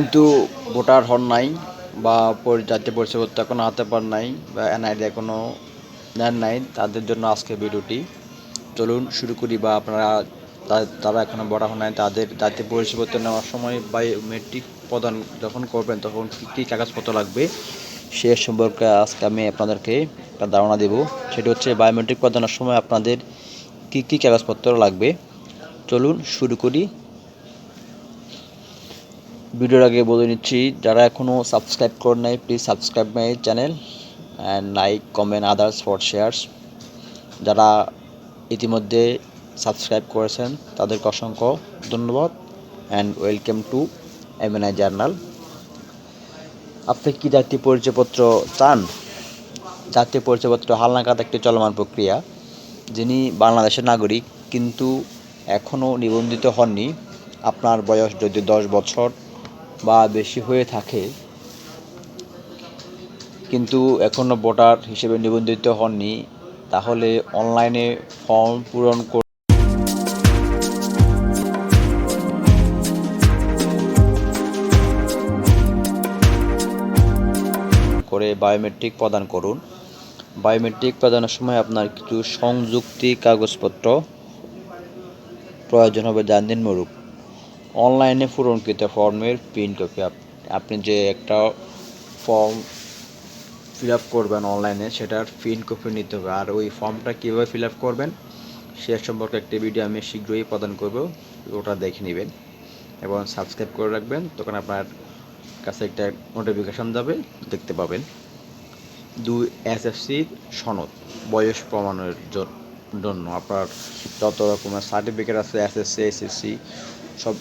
কিন্তু ভোটার হন নাই বা জাতীয় পরিচয়পত্র এখনও হাতে পান নাই বা এনআইডি এখনও নেন নাই, তাদের জন্য আজকে ভিডিওটি। চলুন শুরু করি বা আপনারা তারা যারা এখনও বড় হন নাই, তাদের জাতীয় পরিচয়পত্র নেওয়ার সময় বায়োমেট্রিক প্রদান যখন করবেন তখন কী কী কাগজপত্র লাগবে সে সম্পর্কে আজকে আমি আপনাদেরকে একটা ধারণা দেব। সেটা হচ্ছে বায়োমেট্রিক প্রদানের সময় আপনাদের কী কী কাগজপত্র লাগবে। চলুন শুরু করি। ভিডিওর আগে বলে নিচ্ছি, যারা এখনও সাবস্ক্রাইব করেন নাই please subscribe my channel and like comment others for shares যারা ইতিমধ্যে সাবস্ক্রাইব করেছেন, তাদেরকে অসংখ্য ধন্যবাদ and welcome to MNI journal আপনি কি জাতীয় পরিচয়পত্র চান? জাতীয় পরিচয়পত্র হালনাগাদ একটি চলমান প্রক্রিয়া, যিনি বাংলাদেশের নাগরিক, কিন্তু এখনও নিবন্ধিত হননি। আপনার বয়স যদি দশ বছর বা বেশি হয়ে থাকে, কিন্তু এখনও ভোটার হিসেবে নিবন্ধিত হননি, তাহলে অনলাইনে ফর্ম পূরণ করে করে বায়োমেট্রিক প্রদান করুন। বায়োমেট্রিক প্রদানের সময় আপনার কিছু সংযুক্তি কাগজপত্র প্রয়োজন হবে জানেন মরুক অনলাইনে পূরণকৃত ফর্মের প্রিন্ট কপি আপনি যে একটা ফর্ম ফিল আপ করবেন অনলাইনে, সেটার প্রিন্ট কপি নিতে হবে। আর ওই ফর্মটা কীভাবে ফিল আপ করবেন, সে সম্পর্কে একটি ভিডিও আমি শীঘ্রই প্রদান করব, ওটা দেখে নেবেন। এবং সাবস্ক্রাইব করে রাখবেন, তখন আপনার কাছে একটা নোটিফিকেশান যাবে, দেখতে পাবেন। দুই এসএসসির সনদ, বয়স প্রমাণের জন্য। আপনার যত রকমের সার্টিফিকেট আছে এসএসসি এসএসসি সব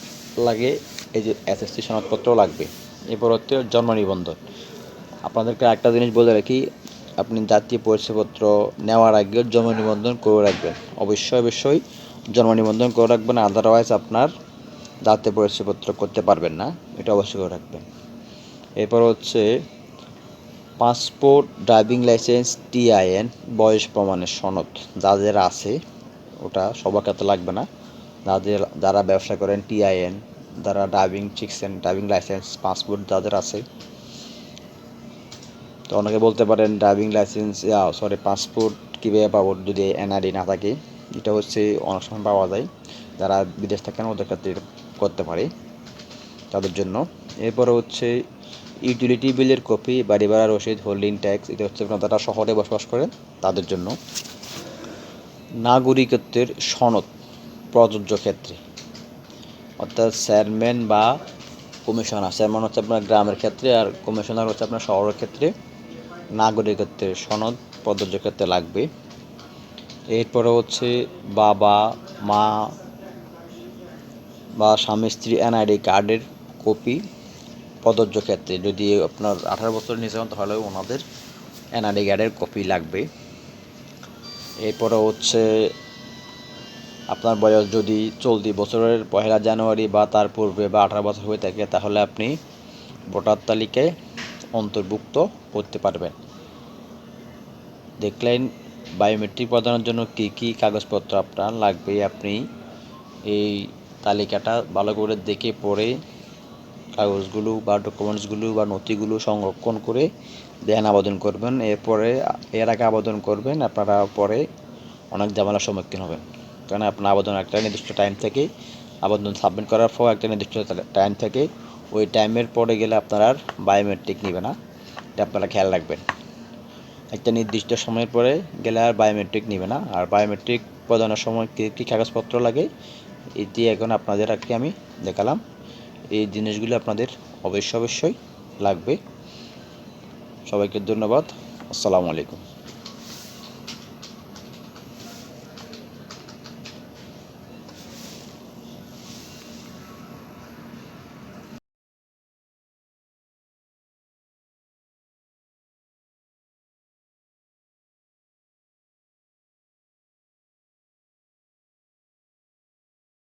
লাগে, এই যে এসএসসি সনদপত্র লাগবে। এরপর হচ্ছে জন্ম নিবন্ধন। আপনাদেরকে একটা জিনিস বলে রাখি, আপনি জাতীয় পরিচয়পত্র নেওয়ার আগে জন্ম নিবন্ধন করে রাখবেন। অবশ্যই অবশ্যই জন্ম নিবন্ধন করে রাখবেন আদারওয়াইজ আপনার জাতীয় পরিচয়পত্র করতে পারবেন না। এটা অবশ্যই করে রাখবেন। এরপর হচ্ছে পাসপোর্ট ড্রাইভিং লাইসেন্স টিআইএন বয়স প্রমাণের সনদ যাদের আছে, ওটা সবার ক্ষেত্রে লাগবে না। যাদের যারা ব্যবসা করেন টিআইএন যারা ড্রাইভিং শিখছেন ড্রাইভিং লাইসেন্স পাসপোর্ট যাদের আছে, তো অনেকে বলতে পারেন ড্রাইভিং লাইসেন্স সরি পাসপোর্ট কীভাবে পাবো যদি এনআরডি না থাকে, এটা হচ্ছে অনেক সময় পাওয়া যায়, যারা বিদেশ থাকেন ওদের ক্ষেত্রে করতে পারে তাদের জন্য। এরপরে হচ্ছে ইউটিলিটি বিলের কপি বাড়ি ভাড়া, রসিদ হোল্ডিং ট্যাক্স এটা হচ্ছে যারা শহরে বসবাস করে তাদের জন্য। নাগরিকত্বের সনদ, প্রযোজ্য ক্ষেত্রে। অর্থাৎ চেয়ারম্যান বা কমিশনার। চেয়ারম্যান হচ্ছে আপনার গ্রামের ক্ষেত্রে আর কমিশনার হচ্ছে আপনার শহরের ক্ষেত্রে। নাগরিকত্বের সনদ প্রযোজ্য ক্ষেত্রে লাগবে। এরপরে হচ্ছে বাবা, মা বা স্বামী, স্ত্রী এনআইডি কার্ডের কপি প্রযোজ্য ক্ষেত্রে। যদি আপনার আঠারো বছর নিচে হন, তাহলে ওনাদের এনআইডি কার্ডের কপি লাগবে। এরপরে হচ্ছে আপনার বয়স যদি চলতি বছরের পহেলা জানুয়ারি বা তার পূর্বে বা আঠারো বছর হয়ে থাকে, তাহলে আপনি ভোটার তালিকায় অন্তর্ভুক্ত করতে পারবেন। দেখলেন, বায়োমেট্রিক প্রদানের জন্য কী কী কাগজপত্র আপনার লাগবে? আপনি এই তালিকাটা ভালো করে দেখে পড়ে কাগজগুলো বা ডকুমেন্টসগুলো বা নথিগুলো সংরক্ষণ করে দেন আবেদন করবেন। এরপরে, এর আগে আবেদন করবেন, আপনারা পরে অনেক ঝামেলার সম্মুখীন হবেন। কারণ আপনার আবেদন একটা নির্দিষ্ট টাইম থেকে, আবেদন সাবমিট করার পর একটা নির্দিষ্ট টাইম থেকে, ওই টাইমের পরে গেলে আপনার আর বায়োমেট্রিক নেবে না। এটা আপনারা খেয়াল রাখবেন। একটা নির্দিষ্ট সময়ের পরে গেলে আর বায়োমেট্রিক নেবে না। আর বায়োমেট্রিক প্রদানের সময় কী কী কাগজপত্র লাগে, এটি এখন আপনাদের আজকে আমি দেখালাম। এই জিনিসগুলো আপনাদের অবশ্যই অবশ্যই লাগবে। সবাইকে ধন্যবাদ। আসসালামু আলাইকুম।